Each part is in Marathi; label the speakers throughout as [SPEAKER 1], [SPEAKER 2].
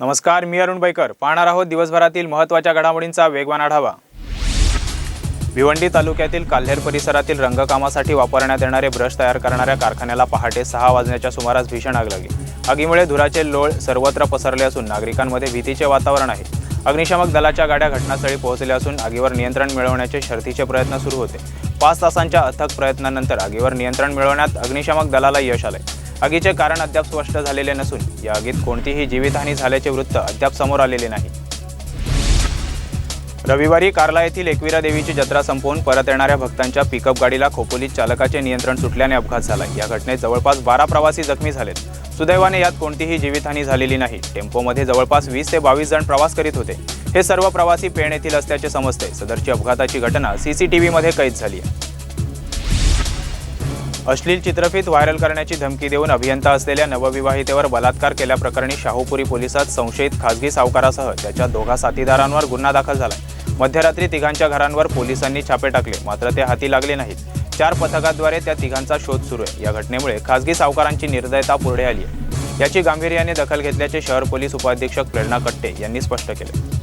[SPEAKER 1] नमस्कार मी अरुण बैकर. पाहणार आहोत दिवसभरातील महत्त्वाच्या घडामोडींचा वेगवान आढावा. भिवंडी तालुक्यातील काल्हेर परिसरातील रंगकामासाठी वापरण्यात येणारे ब्रश तयार करणाऱ्या कारखान्याला पहाटे सहा वाजण्याच्या सुमारास भीषण आग लागली. आगीमुळे धुराचे लोळ सर्वत्र पसरले असून नागरिकांमध्ये भीतीचे वातावरण आहे. अग्निशामक दलाच्या गाड्या घटनास्थळी पोहोचल्या असून आगीवर नियंत्रण मिळवण्याचे शर्थीचे प्रयत्न सुरू होते. पाच तासांच्या अथक प्रयत्नानंतर आगीवर नियंत्रण मिळवण्यात अग्निशामक दलाला यश आले आगीचे कारण अद्याप स्पष्ट झालेले नसून या आगीत कोणतीही जीवितहानी झाल्याचे वृत्त अद्याप समोर आलेले नाही. रविवारी कार्ला येथील एकविरा देवीची जत्रा संपवून परत येणाऱ्या भक्तांच्या पिकअप गाडीला खोपोलीत चालकाचे नियंत्रण सुटल्याने अपघात झाला. या घटनेत जवळपास बारा प्रवासी जखमी झालेत. सुदैवाने यात कोणतीही जीवितहानी झालेली नाही. टेम्पोमध्ये जवळपास वीस ते बावीस जण प्रवास करीत होते. हे सर्व प्रवासी पेण येथील असल्याचे समजते. सदरची अपघाताची घटना सीसीटीव्हीमध्ये कैद झाली आहे. अश्लील चित्रफित व्हायरल करण्याची धमकी देऊन अभियंता असलेल्या नवविवाहितेवर बलात्कार केल्याप्रकरणी शाहूपुरी पोलिसात संशयित खासगी सावकारासह त्याच्या दोघा साथीदारांवर गुन्हा दाखल झाला मध्यरात्री तिघांच्या घरांवर पोलिसांनी छापे टाकले मात्र ते हाती लागले नाहीत. चार पथकाद्वारे त्या तिघांचा शोध सुरू आहे. या घटनेमुळे खासगी सावकारांची निर्दयता पुढे आली आहे. याची गांभीर्याने दखल घेतल्याचे शहर पोलीस उपाधीक्षक प्रेरणा कट्टे यांनी स्पष्ट केले.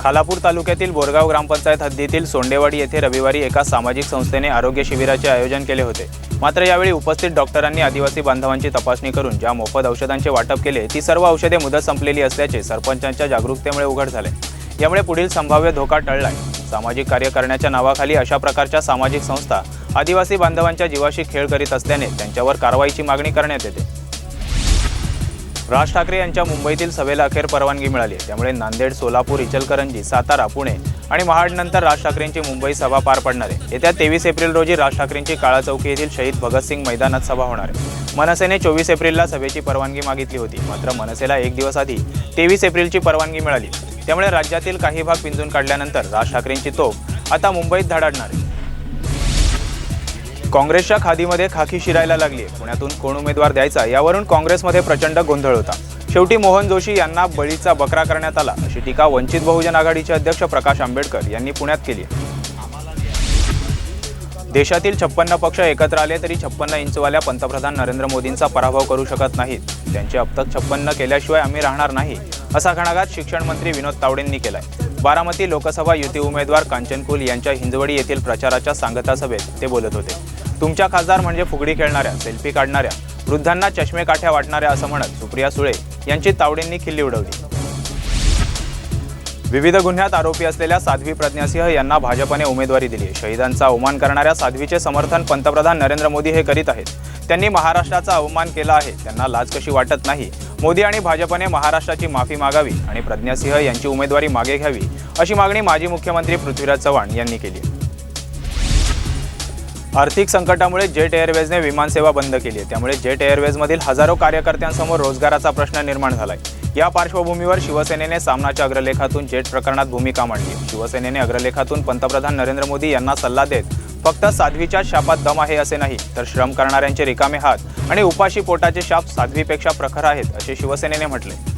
[SPEAKER 1] खालापूर तालुक्यातील बोरगाव ग्रामपंचायत हद्दीतील सोंडेवाडी येथे रविवारी एका सामाजिक संस्थेने आरोग्य शिबिराचे आयोजन केले होते. मात्र यावेळी उपस्थित डॉक्टरांनी आदिवासी बांधवांची तपासणी करून ज्या मोफत औषधांचे वाटप केले ती सर्व औषधे मुदत संपलेली असल्याचे सरपंचांच्या जागरूकतेमुळे उघड झाले. यामुळे पुढील संभाव्य धोका टळलाय. सामाजिक कार्य करण्याच्या नावाखाली अशा प्रकारच्या सामाजिक संस्था आदिवासी बांधवांच्या जीवाशी खेळ करीत असल्याने त्यांच्यावर कारवाईची मागणी करण्यात येते. राज ठाकरे यांच्या मुंबईतील सभेला अखेर परवानगी मिळाली आहे. त्यामुळे नांदेड सोलापूर इचलकरंजी सातारा पुणे आणि महाडनंतर राज ठाकरेंची मुंबई सभा पार पडणार आहे. येत्या तेवीस एप्रिल रोजी राज ठाकरेंची काळा चौकी येथील शहीद भगतसिंग मैदानात सभा होणार आहे. मनसेने चोवीस एप्रिलला सभेची परवानगी मागितली होती. मात्र मनसेला एक दिवस आधी तेवीस एप्रिलची परवानगी मिळाली. त्यामुळे राज्यातील काही भाग पिंजून काढल्यानंतर राज ठाकरेंची तोफ आता मुंबईत धडाडणार आहे. काँग्रेसच्या खादीमध्ये खाकी शिरायला लागली आहे पुण्यातून कोण उमेदवार द्यायचा यावरून काँग्रेसमध्ये प्रचंड गोंधळ होता. शेवटी मोहन जोशी यांना बळीचा बकरा करण्यात आला. अशी टीका वंचित बहुजन आघाडीचे अध्यक्ष प्रकाश आंबेडकर यांनी पुण्यात केली देशातील छप्पन्न पक्ष एकत्र आले तरी छप्पन्न इंचवाल्या पंतप्रधान नरेंद्र मोदींचा पराभव करू शकत नाहीत. त्यांचे अब छप्पन्न केल्याशिवाय आम्ही राहणार नाही असा घणाघात शिक्षण मंत्री विनोद तावडेंनी केलाय. बारामती लोकसभा युती उमेदवार कांचनकुल यांच्या हिंजवडी येथील प्रचाराच्या सांगता सभेत ते बोलत होते. तुमच्या खासदार म्हणजे फुगडी खेळणाऱ्या सेल्फी काढणाऱ्या वृद्धांना चष्मे काठ्या वाटणाऱ्या असं म्हणत सुप्रिया सुळे यांची तावडेंनी खिल्ली उडवली. विविध गुन्ह्यात आरोपी असलेल्या साध्वी प्रज्ञासिंह यांना भाजपने उमेदवारी दिली शहीदांचा अवमान करणाऱ्या साध्वीचे समर्थन पंतप्रधान नरेंद्र मोदी हे करीत आहेत. त्यांनी महाराष्ट्राचा अवमान केला आहे. त्यांना लाज कशी वाटत नाही? मोदी आणि भाजपने महाराष्ट्राची माफी मागावी आणि प्रज्ञासिंह यांची उमेदवारी मागे घ्यावी अशी मागणी माजी मुख्यमंत्री पृथ्वीराज चव्हाण यांनी केली आहे. आर्थिक संकटामुळे जेट एअरवेजने विमानसेवा बंद केली आहे. त्यामुळे जेट एअरवेजमधील हजारो कार्यकर्त्यांसमोर रोजगाराचा प्रश्न निर्माण झालाय. या पार्श्वभूमीवर शिवसेनेने सामनाच्या अग्रलेखातून जेट प्रकरणात भूमिका मांडली शिवसेनेने अग्रलेखातून पंतप्रधान नरेंद्र मोदी यांना सल्ला देत फक्त साध्वीच्या शापात दम आहे असे नाही तर श्रम करणाऱ्यांचे रिकामे हात आणि उपाशी पोटाचे शाप साध्वीपेक्षा प्रखर आहेत असे शिवसेनेने म्हटले.